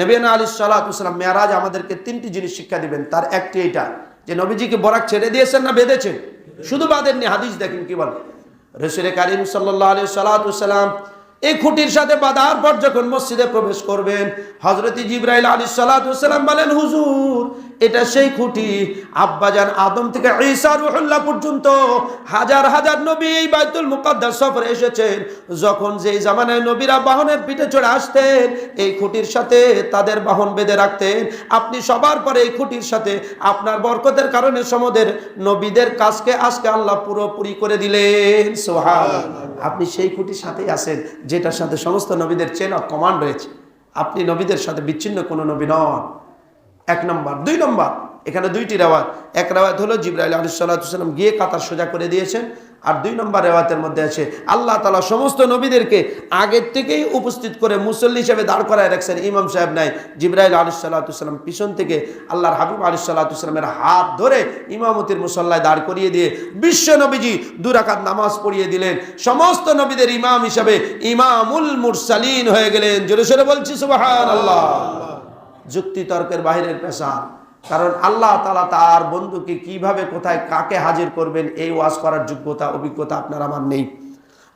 নবীনা আলী সাল্লাহাম মেয়ারাজ আমাদেরকে তিনটি জিনিস শিক্ষা দিবেন। তার একটি এটা, যে নবীজিকে বরাক ছেড়ে দিয়েছেন না বেঁধেছেন? শুধু বাঁধেননি, হাদিস দেখেন কি বলে। রসুল কারিম সাল্লাহ আলী সাল্লাহাম এই খুঁটির সাথে বাঁধার পর যখন মসজিদে প্রবেশ করবেন হজরত জিব্রাইল আলী সাল্লাহাম বলেন, হুজুর এটা সেই খুঁটি। আব্বাজান আদম থেকে ঈসা রুহুল্লাহ পর্যন্ত হাজার হাজার নবী এই বাইতুল মুকাদ্দাস সফরে এসেছেন। যখন যেই জামানায় নবীরা বাহনের পিঠে চড়ে আসতেন, এই খুঁটির সাথে তাদের বাহন বেঁধে রাখতেন। আপনি সবার পরে এই খুঁটির সাথে আপনার বরকতের কারণে সমদের নবীদের কাজকে আজকে আল্লাহ পুরোপুরি করে দিলেন। সোহান আপনি সেই খুঁটির সাথেই আছেন, যেটার সাথে সমস্ত নবীদের চেন অফ কমান্ড রয়েছে। আপনি নবীদের সাথে বিচ্ছিন্ন কোনো নবী নন। এক নম্বর। দুই নম্বর, এখানে দুইটি রেওয়াত এক রেওয়াত হলো জিব্রাইল আলী সাল্লাহাম গিয়ে কাতার সোজা করে দিয়েছেন। আর দুই নম্বর রেওয়াতের মধ্যে আছে, আল্লাহ তালা সমস্ত নবীদেরকে আগের থেকেই উপস্থিত করে মুসল্লি হিসেবে দাঁড় করায় রাখছেন ইমাম সাহেব নাই। জিব্রাইল আলী সাল্লাহাম পিছন থেকে আল্লাহর হাবিব আলী সাল্লাহামের হাত ধরে ইমামতির মুসল্লায় দাঁড় করিয়ে দিয়ে বিশ্ব নবীজি দুরাকাত নামাজ পড়িয়ে দিলেন। সমস্ত নবীদের ইমাম হিসাবে ইমামুল মুরসালিন হয়ে গেলেন। জোরে সরে বলছি সুবাহ আল্লাহ যুক্তি তর্কের বাহিরের পেশা কারণ আল্লাহ তালা তার বন্ধুকে কীভাবে কোথায় কাকে হাজির করবেন, এই ওয়াজ করার যোগ্যতা, অভিজ্ঞতা আপনার আমার নেই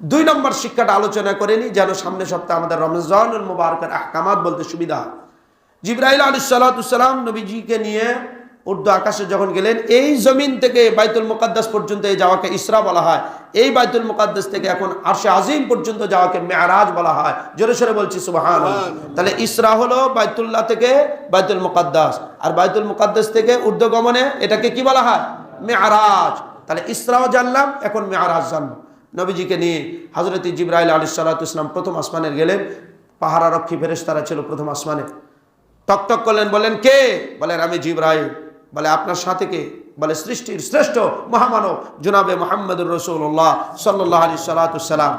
দুই নম্বর শিক্ষাটা আলোচনা করেনি যেন সামনে সপ্তাহে আমাদের রমজানুল মুবারকের আহকামাত বলতে সুবিধা হয়। আলু আলী সাল্লাতুসাল্লাম নবীজিকে নিয়ে উর্দু আকাশে যখন গেলেন এই জমিন থেকে বাইতুল মুকাদ্দাস পর্যন্ত এই যাওয়াকে ইসরা বলা হয়। এই বাইতুল মুকাদ্দাস থেকে এখন আরশে আজিম পর্যন্ত যাওয়াকে মেয়ারাজ বলা হয়। জোরে সরে বলছি সুবাহান তাহলে ইসরা হলো বাইতুল্লাহ থেকে বাইতুল মুকাদ্দাস। আর বাইতুল মুকাদ্দাস থেকে উর্দু গমনে এটাকে কি বলা হয়? মেয়ারাজ তাহলে ইসরাও জানলাম এখন মেয়ারাজ জানলাম নবীজিকে নিয়ে হজরত জিব্রাইল আলী সাল্লাতুসলাম প্রথম আসমানের গেলেন। পাহারা রক্ষী ফেরেশতারা ছিল প্রথম আসমানে। টক টক করলেন বলেন কে? বলেন আমি জিব্রাইল। বলে আপনার সাথে কে? বলে সৃষ্টির শ্রেষ্ঠ মহামানব জুনাবে মোহাম্মদুর রসুল্লাহ সাল্লাহ আলী সাল্লাতুসাল্লাম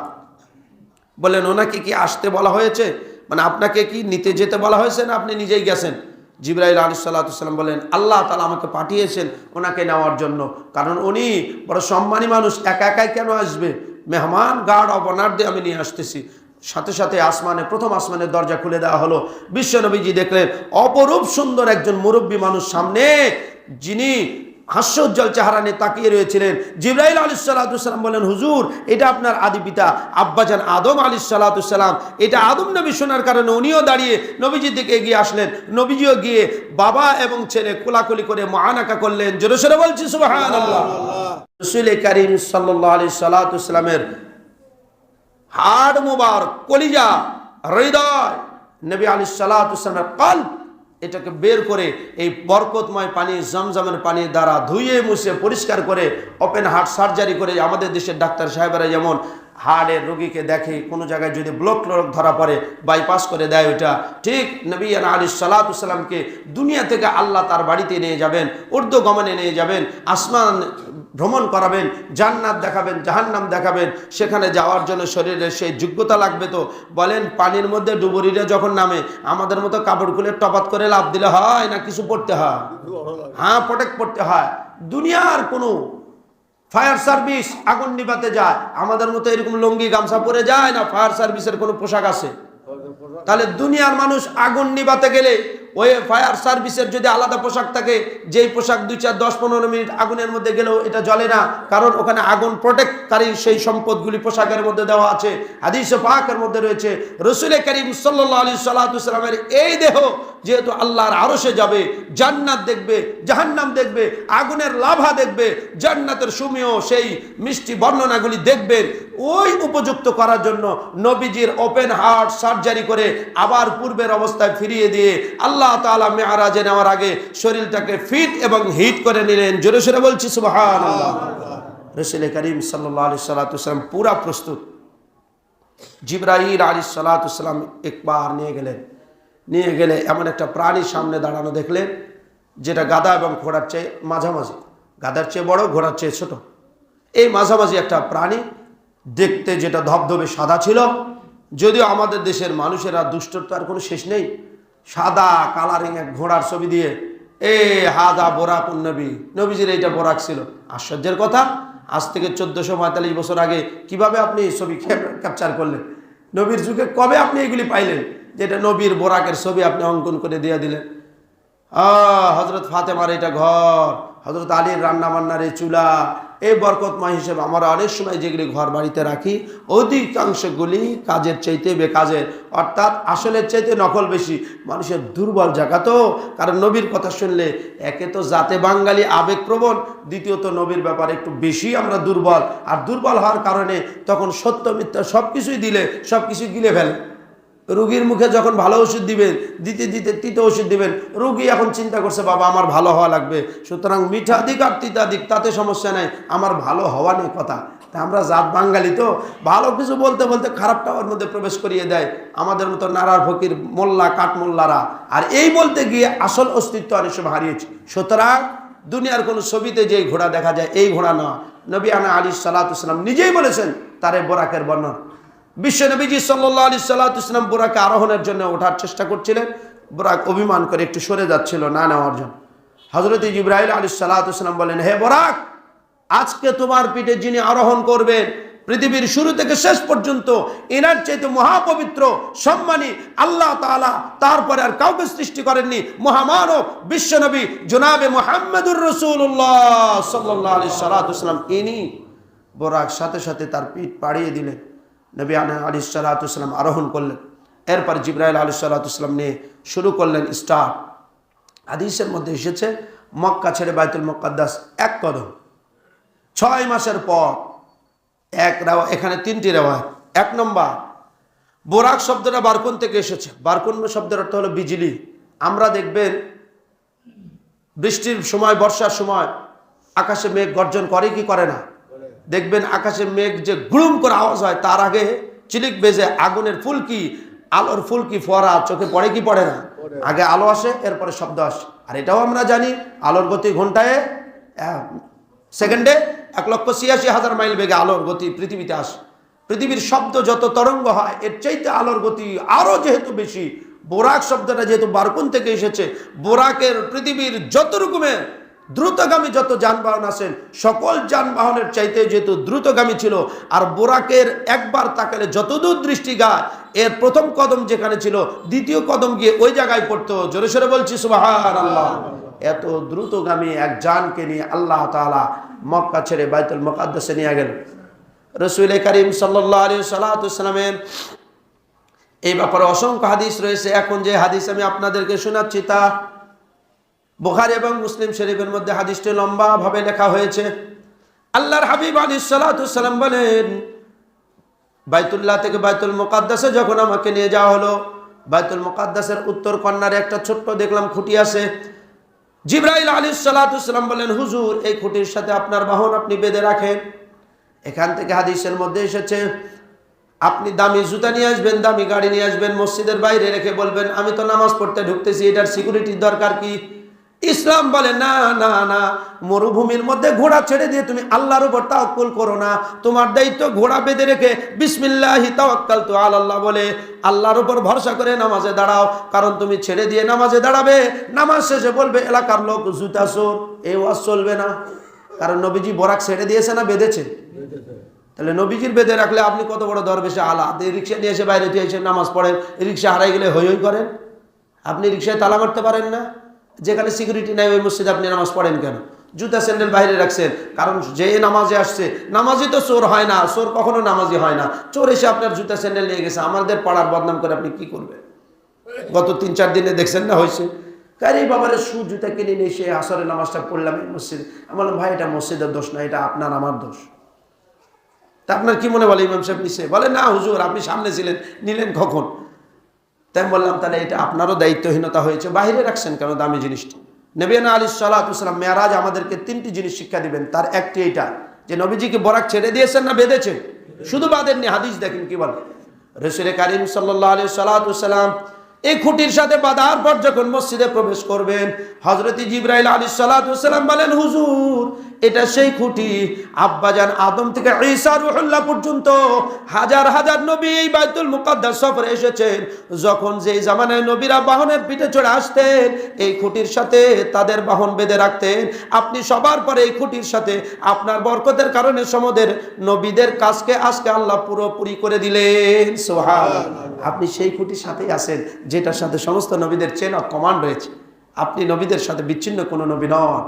বললেন ওনাকে কি আসতে বলা হয়েছে? মানে আপনাকে কি নিতে যেতে বলা হয়েছে না আপনি নিজেই গেছেন? জিব্রাইল আলী সাল্লাতুসাল্লাম বলেন, আল্লাহ তালা আমাকে পাঠিয়েছেন ওনাকে নেওয়ার জন্য। কারণ উনি বড় সম্মানী মানুষ, একা একাই কেন আসবে? মেহমান গার্ড অব অনার দিয়ে আমি নিয়ে আসতেছি। সাথে সাথে আসমানে প্রথম আসমানের দরজা খুলে দেওয়া হলো। বিশ্বনবীজি দেখলেন অপরূপ সুন্দর একজন মুরব্বী মানুষ সামনে যিনি হাস্যোজ্জ্বল চেহারা নিয়ে তাকিয়ে রয়েছিলেন। জিব্রাইল আলী সাল্লাতুসাল্লাম বলেন হুজুর এটা আপনার আদি পিতা আব্বাজান আদম আলী সাল্লাতুসাল্লাম এটা আদম নবী শোনার কারণে উনিও দাঁড়িয়ে নবীজির দিকে এগিয়ে আসলেন। নবীজিও গিয়ে বাবা এবং ছেলে কোলাকুলি করে মহানাকা করলেন। জোরে সরে বলছি আল্লাহ রসুল করিম সাল্লাহ আলী সাল্লাতুসাল্লামের হাড় মোবার, কলিজা, হৃদয়। নবী আলী সাল্লাহামের কাল এটাকে বের করে এই বরকতময় পানি, জমজমের পানি দ্বারা ধুয়ে মুছে পরিষ্কার করে ওপেন হার্ট সার্জারি করে আমাদের দেশের ডাক্তার সাহেবেরা যেমন হার্টের রোগীকে দেখে কোনো জায়গায় যদি ব্লক রোগ ধরা পড়ে বাইপাস করে দেয় ওইটা, ঠিক নবী আলী সাল্লাতুসাল্লামকে দুনিয়া থেকে আল্লাহ তার বাড়িতে নিয়ে যাবেন উর্দু গমনে নিয়ে যাবেন, আসমান ভ্রমণ করাবেন, জান্নাত দেখাবেন, জাহান্নাম দেখাবেন, সেখানে যাওয়ার জন্য শরীরে সেই যোগ্যতা লাগবে তো। বলেন, পানির মধ্যে ডুবুরিরা যখন নামে, আমাদের মতো কাপড় খুলে টপাত করে লাভ দিলে হয় না, কিছু পড়তে হয়? হ্যাঁ প্রোটেক্ট পড়তে হয়। দুনিয়ার কোনো ফায়ার সার্ভিস আগুন নিভাতে যায়। আমাদের মতো এরকম লঙ্গি গামছা পরে যায় না, ফায়ার সার্ভিসের কোনো পোশাক আছে? তাহলে দুনিয়ার মানুষ আগুন নিবাতে গেলে ওই ফায়ার সার্ভিসের যদি আলাদা পোশাক থাকে, যেই পোশাক দুই চার দশ পনেরো মিনিট আগুনের মধ্যে গেলেও এটা জ্বলে না। কারণ ওখানে আগুন প্রোটেক্টকারী সেই সম্পদগুলি পোশাকের মধ্যে দেওয়া আছে, হাদিস পাকের মধ্যে রয়েছে। রসুল করিম সাল্লাহ আলী সাল্লাহামের এই দেহ যেহেতু আল্লাহর আরসে যাবে, জান্নাত দেখবে, জাহান্নাম দেখবে, আগুনের লাভা দেখবে, জান্নাতের সুমিও সেই মিষ্টি বর্ণনাগুলি দেখবেন ওই উপযুক্ত করার জন্য নবীজির ওপেন হার্ট সার্জারি করে আবার পূর্বের অবস্থায় ফিরিয়ে দিয়ে আল্লাহ তালা মেয়ারাজে নেওয়ার আগে শরীরটাকে ফিট এবং হিট করে নিলেন। জোরে সোরে বলছি সুবাহান রসুল করিম আলি সাল্লাতুসাল্লাম পুরা প্রস্তুত। জিব্রাহিল আলী সাল্লাতুসাল্লাম একবার নিয়ে গেলেন। নিয়ে গেলে এমন একটা প্রাণীর সামনে দাঁড়ানো দেখলেন, যেটা গাদা এবং ঘোড়ার চেয়ে মাঝামাঝি। গাদার চেয়ে বড়, ঘোড়ার চেয়ে ছোট। এই মাঝামাঝি একটা প্রাণী, দেখতে যেটা ধবধবে সাদা ছিল। যদিও আমাদের দেশের মানুষেরা আর কোনো শেষ নেই। সাদা কালারিং এক ঘোড়ার ছবি দিয়ে, এ, হাদা বোরাক নবী। নবীজির এইটা বোরাক ছিল। আশ্চর্যের কথা, আজ থেকে চোদ্দশো পঁয়তাল্লিশ বছর আগে কীভাবে আপনি এই ছবি ক্যাপচার করলেন? নবীর যুগে কবে আপনি এগুলি পাইলেন? যেটা নবীর বোরাকের ছবি আপনি অঙ্কন করে দিয়ে দিলেন। আ হজরত ফাতেমার এটা ঘর হজরত আলীর রান্না বান্নার এই চুলা, এই বরকতময় হিসেবে আমরা অনেক সময় যেগুলি ঘর বাড়িতে রাখি অধিকাংশগুলি কাজের চাইতে বেকাজের অর্থাৎ আসলের চাইতে নকল বেশি, মানুষের দুর্বল জায়গা তো। কারণ নবীর কথা শুনলে একে তো জাতে বাঙালি আবেগপ্রবণ, দ্বিতীয়ত নবীর ব্যাপারে একটু বেশি আমরা দুর্বল। আর দুর্বল হওয়ার কারণে তখন সত্য মিথ্যা সব কিছুই দিলে সব কিছুই গিলে ফেলে। রুগীর মুখে যখন ভালো ওষুধ দিবেন, দিতে দিতে তিতে ওষুধ দিবেন, রুগী এখন চিন্তা করছে, বাবা, আমার ভালো হওয়া লাগবে। সুতরাং মিঠা দিক আর তিতা দিক তাতে সমস্যা নেই, আমার ভালো হওয়া নেই কথা। তা আমরা জাত বাঙালি তো, ভালো কিছু বলতে বলতে খারাপটা ওর মধ্যে প্রবেশ করিয়ে দেয়। আমাদের মতো নারার ফকির, মোল্লা, কাঠমোল্লারা। আর এই বলতে গিয়ে আসল অস্তিত্ব অনেক সময় হারিয়েছে। সুতরাং দুনিয়ার কোনো ছবিতে যেই ঘোড়া দেখা যায়, এই ঘোড়া না নবী আনা আলী সাল্লাহাম নিজেই বলেছেন, তারে বোরাকের বর্ণনা। বিশ্ব নবীজি সাল্লাহ আলি আরোহণের জন্য ওঠার চেষ্টা করছিলেন। বোরাক অভিমান করে একটু সরে যাচ্ছিল, না নেওয়ার জন্য। হজরত ইব্রাহিম আলী সাল্লাহাম বলেন হে বোরাক, আজকে তোমার পিঠে যিনি আরোহণ করবেন, পৃথিবীর শুরু থেকে শেষ পর্যন্ত এনার চাইতে মহাপবিত্র, সম্মানী আল্লাহ তাআলা তারপরে আর কাউকে সৃষ্টি করেননি, মহামানব বিশ্বনবী জোনাবে মোহাম্মদুর রসুল্লাহ সাল্লাহ আলী সাল্লাহাম ইনি বোরাক সাথে সাথে তার পিঠ পাড়িয়ে দিলেন। নবী আনা আলী সাল্লাহাম আরোহণ করলেন। এরপর জিব্রাইল আলী সাল্লাহাম নিয়ে শুরু করলেন স্টার্ট হাদিসের মধ্যে এসেছে, মক্কা ছেড়ে বাইতুল মক্কাদ্দাস এক কদম। ছয় মাসের পর এক রেওয়া এখানে তিনটি রেওয়ায় এক নম্বর, বোরাক শব্দটা বারকুন থেকে এসেছে। বারকুন শব্দের অর্থ হলো বিজলি। আমরা দেখবেন, বৃষ্টির সময়, বর্ষার সময় আকাশে মেঘ গর্জন করে কি করে না? দেখবেন আকাশে মেঘ যে গুড়ুম করে আওয়াজ হয়, তার আগে চিলিক বেজে আগুনের ফুলকি, আলোর ফুলকি ফোয়ারা চোখে পড়ে কি পড়ে না? আগে আলো আসে, এরপরে শব্দ আসে। আর এটাও আমরা জানি, আলোর গতি ঘন্টায় সেকেন্ডে এক লক্ষ ছিয়াশি হাজার মাইল বেগে আলোর গতি পৃথিবীতে আসে। পৃথিবীর শব্দ যত তরঙ্গ হয়, এর চাইতে আলোর গতি আরও যেহেতু বেশি, বোরাক শব্দটা যেহেতু বারকুন থেকে এসেছে, বোরাকের পৃথিবীর যত রকমের দ্রুতগামী যত যানবাহন আছেন, সকল যানবাহনের চাইতে যেহেতু দ্রুতগামী ছিল, আর বোরাকের একবার তাকালে যতদূর দৃষ্টি গায়, এর প্রথম কদম যেখানে ছিল, দ্বিতীয় কদম গিয়ে ওই জায়গায় পড়তো। জোরে সরে বলছি সুবাহান আল্লাহ এত দ্রুতগামী এক যানকে নিয়ে আল্লাহ তাআলা মক্কা ছেড়ে বাইতুল মকাদ্দাসে নিয়ে গেল। রসুল করিম সাল্লাহ আলী সাল্লাহামের এই ব্যাপারে অসংখ্য হাদিস রয়েছে। এখন যে হাদিস আমি আপনাদেরকে শোনাচ্ছি তা বুখারি এবং মুসলিম শরীফের মধ্যে হাদিসটি লম্বাভাবে লেখা হয়েছে। আল্লাহর হাবিব আলী সাল্লাম বলেন, বাইতুল্লাহ থেকে বাইতুল মোকাদ্দাসে যখন আমাকে নিয়ে যাওয়া হলো, বাইতুল মোকাদ্দাসের উত্তর কন্যার একটা ছোট্ট দেখলাম খুঁটি আছে। জিব্রাইল আলী সাল্লাম বলেন, হুজুর, এই খুঁটির সাথে আপনার বাহন আপনি বেঁধে রাখেন। এখান থেকে হাদিসের মধ্যে এসেছে, আপনি দামি জুতা নিয়ে আসবেন, দামি গাড়ি নিয়ে আসবেন, মসজিদের বাইরে রেখে বলবেন, আমি তো নামাজ পড়তে ঢুকতেছি, এটার সিকিউরিটির দরকার কি? ইসলাম বলে, না না না, মরুভূমির মধ্যে ঘোড়া ছেড়ে দিয়ে তুমি আল্লাহর উপর তাওয়াক্কুল করো না। তোমার দায়িত্ব ঘোড়া বেঁধে রেখে বিসমিল্লাহি তাওয়াক্কাল তো আল্লাহ বলে, আল্লাহর উপর ভরসা করে নামাজে দাঁড়াও। কারণ তুমি ছেড়ে দিয়ে নামাজে দাঁড়াবে, নামাজ শেষে বলবে, এলাকার লোক জুতা চোর এই ওয়াজ চলবে না। কারণ নবীজি বরাক ছেড়ে দিয়েছে না বেঁধেছে? তাহলে নবীজির বেঁধে রাখলে আপনি কত বড় দরবেশে আলা। রিক্সা নিয়ে এসে বাইরে দিয়ে এসে নামাজ পড়েন, রিক্সা হারাই গেলে হই হই করেন? আপনি রিক্সায় তালা মারতে পারেন না? যেখানে সিকিউরিটি নাই ওই মসজিদে আপনি নামাজ পড়েন কেন? জুতা স্যান্ডেল বাইরে রাখছেন। কারণ যে নামাজে আসছে নামাজি তো চোর হয় না, চোর কখনো নামাজি হয় না। চোর এসে আপনার জুতা স্যান্ডেল নিয়ে গেছে, আমাদের পাড়ার বদনাম করে আপনি কি করবেন? গত তিন চার দিনে দেখছেন না হয়েছে? কারি বাবারে শু জুতা কিনে নিয়ে এসে আসরের নামাজটা পড়লাম এই মসজিদে। আমি বললাম, ভাই, এটা মসজিদের দোষ না, এটা আপনার, আমার দোষ। তা আপনার কি মনে বলে ইমাম সাহেব নিছে বলে, না, হুজুর, আপনি সামনে ছিলেন, নিলেন কখন? তাই বললাম, তাহলে এটা আপনারও দায়িত্বহীনতা হয়েছে বাইরে রাখছেন কেন দামি জিনিসটি? নবীনা আলী সাল্লাহাম মেয়ারাজ আমাদেরকে তিনটি জিনিস শিক্ষা দিবেন, তার একটি এটা যে নবীজিকে বরাক ছেড়ে দিয়েছেন না বেঁধেছেন? শুধু বাদেননি হাদিস দেখেন কি বলে। রসুরে কারিম সাল্লাহ আলী সাল্লাহাম এই খুঁটির সাথে বাধার পর যখন মসজিদে প্রবেশ করবেন হজরত জিব্রাইল আলী সাল্লাহাম বলেন, হুজুর এটা সেই খুঁটি আব্বাজান আদম থেকে ঈসা রুহুল্লাহ পর্যন্ত হাজার হাজার নবী এই বাইতুল মুকাদ্দাস সফরে এসেছেন। যখন যেই জামানায় নবীরা বাহনের পিঠে চড়ে আসতেন, এই খুঁটির সাথে তাদের বাহন বেঁধে রাখতেন। আপনি সবার পরে এই খুঁটির সাথে আপনার বরকতের কারণে সমদের নবীদের কাজকে আজকে আল্লাহ পুরোপুরি করে দিলেন। সোহান আপনি সেই খুঁটির সাথেই আছেন, যেটার সাথে সমস্ত নবীদের চেন অফ কমান্ড রয়েছে। আপনি নবীদের সাথে বিচ্ছিন্ন কোনো নবী নন।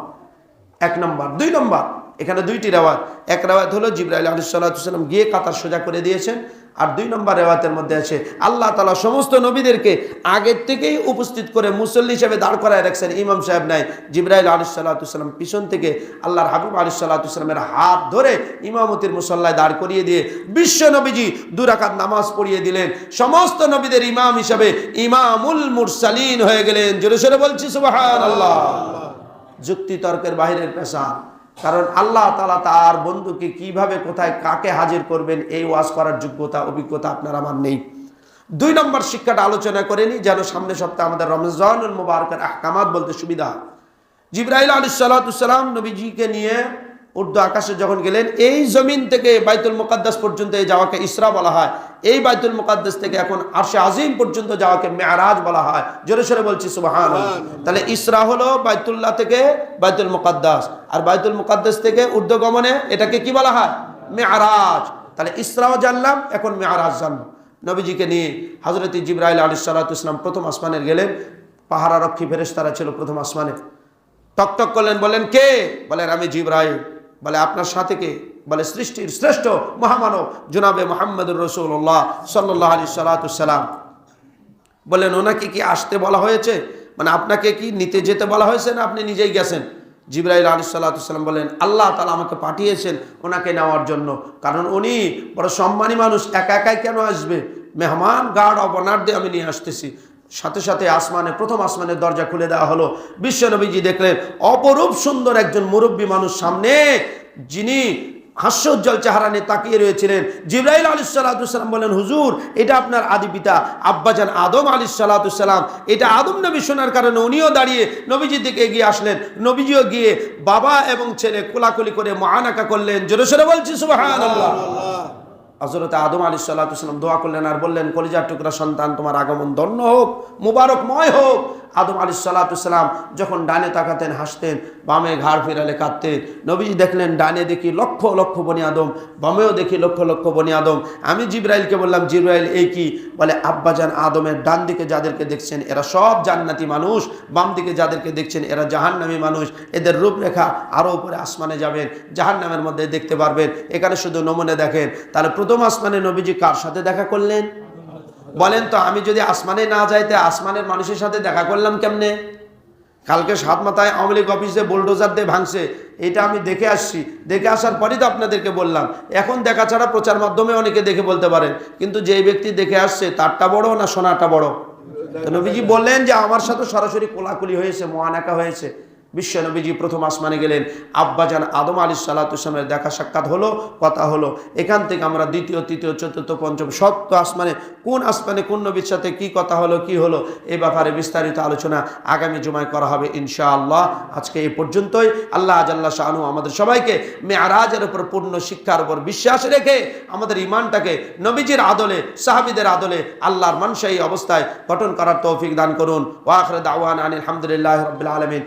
এক নম্বর। দুই নম্বর, এখানে দুইটি রেওয়াত এক রেওয়াত হলো জিব্রাইল আলী সাল্লাম গিয়ে কাতার সোজা করে দিয়েছেন। আর দুই নম্বর রেওয়াতের মধ্যে আছে, আল্লাহ তালা সমস্ত নবীদেরকে আগের থেকেই উপস্থিত করে মুসল্লি হিসেবে দাঁড় করায় রাখছেন ইমাম সাহেব নাই। জিব্রাইল আলী সাল্লাহাম পিছন থেকে আল্লাহর হাবিব আলী সাল্লাহামের হাত ধরে ইমামতির মুসল্লায় দাঁড় করিয়ে দিয়ে বিশ্ব নবীজি দুরাকাত নামাজ পড়িয়ে দিলেন। সমস্ত নবীদের ইমাম হিসাবে ইমামুল মুরসালিন হয়ে গেলেন। জোরে সরে বলছি সুবাহ আল্লাহ যুক্তি তর্কের বাহিরের পেশা কারণ আল্লাহ তালা তার বন্ধুকে কীভাবে কোথায় কাকে হাজির করবেন, এই ওয়াজ করার যোগ্যতা, অভিজ্ঞতা আপনার আমার নেই। দুই নম্বর শিক্ষাটা আলোচনা করেনি যেন সামনে সপ্তাহে আমাদের রমজানুল মুবারকের আহকামাত বলতে সুবিধা জিব্রাহিল আলী সাল্লাতুসাল্লাম নবীজিকে নিয়ে উর্দু আকাশে যখন গেলেন, এই জমিন থেকে বাইতুল মুকাদ্দাস পর্যন্ত যাওয়াকে ইসরা বলা হয়। এই বাইতুল মুকাদ্দাস থেকে এখন আরশে আজিম পর্যন্ত যাওয়াকে মেয়ারাজ বলা হয়। জোরে সরে বলছি সুবাহান তাহলে ইসরা হলো বাইতুল্লাহ থেকে বাইতুল মুকাদ্দাস। আর বাইতুল মুকাদ্দাস থেকে উর্দু গমনে এটাকে কি বলা হয়? মেয়ারাজ তাহলে ইসরাও জানলাম, এখন মেয়ারাজ জানলাম নবীজিকে নিয়ে হজরত জিব্রাইল আলী সাল্লাতুসলাম প্রথম আসমানের গেলেন। পাহারারক্ষী ফেরেশতারা ছিল প্রথম আসমানে। টক টক করলেন বলেন কে? বলেন, আমি জিব্রাইল। বলে আপনার সাথে কে? বলে সৃষ্টির শ্রেষ্ঠ মহামানব জুনাবে মোহাম্মদুর রসুল্লাহ সাল্লাহ আলী সাল্লাতুসাল্লাম বলেন, ওনাকে কি আসতে বলা হয়েছে? মানে আপনাকে কি নিতে যেতে বলা হয়েছে না আপনি নিজেই গেছেন? জিব্রাইল আলী সাল্লাতুসাল্লাম বলেন, আল্লাহ তালা আমাকে পাঠিয়েছেন ওনাকে নেওয়ার জন্য। কারণ উনি বড় সম্মানী মানুষ, একা একাই কেন আসবে? মেহমান গার্ড অব অনার দিয়ে আমি নিয়ে আসতেছি। সাথে সাথে আসমানে, প্রথম আসমানের দরজা খুলে দেওয়া হলো। বিশ্বনবীজি দেখলেন, অপরূপ সুন্দর একজন মুরব্বী মানুষ সামনে, যিনি হাস্যোজ্জ্বল চেহারা নিয়ে তাকিয়ে রয়েছিলেন। জিব্রাইল আলী সাল্লাতুসাল্লাম বলেন হুজুর, এটা আপনার আদি পিতা, আব্বাজান আদম আলী সাল্লাতুসাল্লাম এটা আদম নবী শোনার কারণে উনিও দাঁড়িয়ে নবীজির দিকে এগিয়ে আসলেন। নবীজিও গিয়ে বাবা এবং ছেলে কোলাকুলি করে মহানাকা করলেন। জোরে সরে বলছি, সুবহানাল্লাহ। হজরত আদম আলী সাল্লাহাম দোয়া করলেন আর বললেন, কলিজার টুকরা সন্তান, তোমার আগমন ধন্য হোক, মুবারকময় হোক আদম আলী সাল্লাহাম যখন ডানে তাকাতেন, হাসতেন, বামে ঘাড় ফেরালে কাঁদতেন। নবীজি দেখলেন, ডানে দেখি লক্ষ লক্ষ বনি আদম, বামেও দেখি লক্ষ লক্ষ বনি আদম। আমি জিব্রাইলকে বললাম, জিব্রাইল, এই কি? বলে, আব্বাজান আদমের ডান দিকে যাদেরকে দেখছেন, এরা সব জান্নাতি মানুষ। বাম দিকে যাদেরকে দেখছেন, এরা জাহান্নামী মানুষ। এদের রূপরেখা আরও উপরে আসমানে যাবেন, জাহান্নামের মধ্যে দেখতে পারবেন। এখানে শুধু নমুনে দেখেন। তাহলে প্রথম আসমানে নবীজি কার সাথে দেখা করলেন? বলেন তো, আমি যদি আসমানে না যাইতে আসমানের মানুষের সাথে দেখা করলাম কেমনে? কালকে সাত মাথায় আওয়ামী লীগ অফিসে বুলডোজার দিয়ে ভাঙছে। এটা আমি দেখে আসছি। দেখে আসার পরই তো আপনাদেরকে বললাম। এখন দেখা ছাড়া প্রচার মাধ্যমে অনেকে দেখে বলতে পারেন। কিন্তু যেই ব্যক্তি দেখে আসছে, তারটা বড় না সোনাটা বড়? নবীজি বললেন যে, আমার সাথে সরাসরি কোলাকুলি হয়েছে, মহানাকা হয়েছে। বিশ্ব নবীজি প্রথম আসমানে গেলেন। আব্বাজান আদম আলী সাল্লাতুসলামের দেখা সাক্ষাৎ হলো, কথা হলো, এখান থেকে আমরা দ্বিতীয়, তৃতীয়, চতুর্থ, পঞ্চম, সপ্ত আসমানে কোন আসমানে কোন নবীর সাথে কি কথা হলো, কি হলো, এ ব্যাপারে বিস্তারিত আলোচনা আগামী জুমায় করা হবে ইনশাআল্লাহ। আজকে এই পর্যন্তই। আল্লাহ আজাল্লাহ শাহানু আমাদের সবাইকে মেয়ারাজের উপর পূর্ণ শিক্ষার উপর বিশ্বাস রেখে আমাদের ইমানটাকে নবীজির আদলে, সাহাবিদের আদলে আল্লাহর মানসাই অবস্থায় গঠন করার তৌফিক দান করুন। ওয়াখরে দাওয়ান আনিল আলহামদুলিল্লাহ রবিল আলমিন।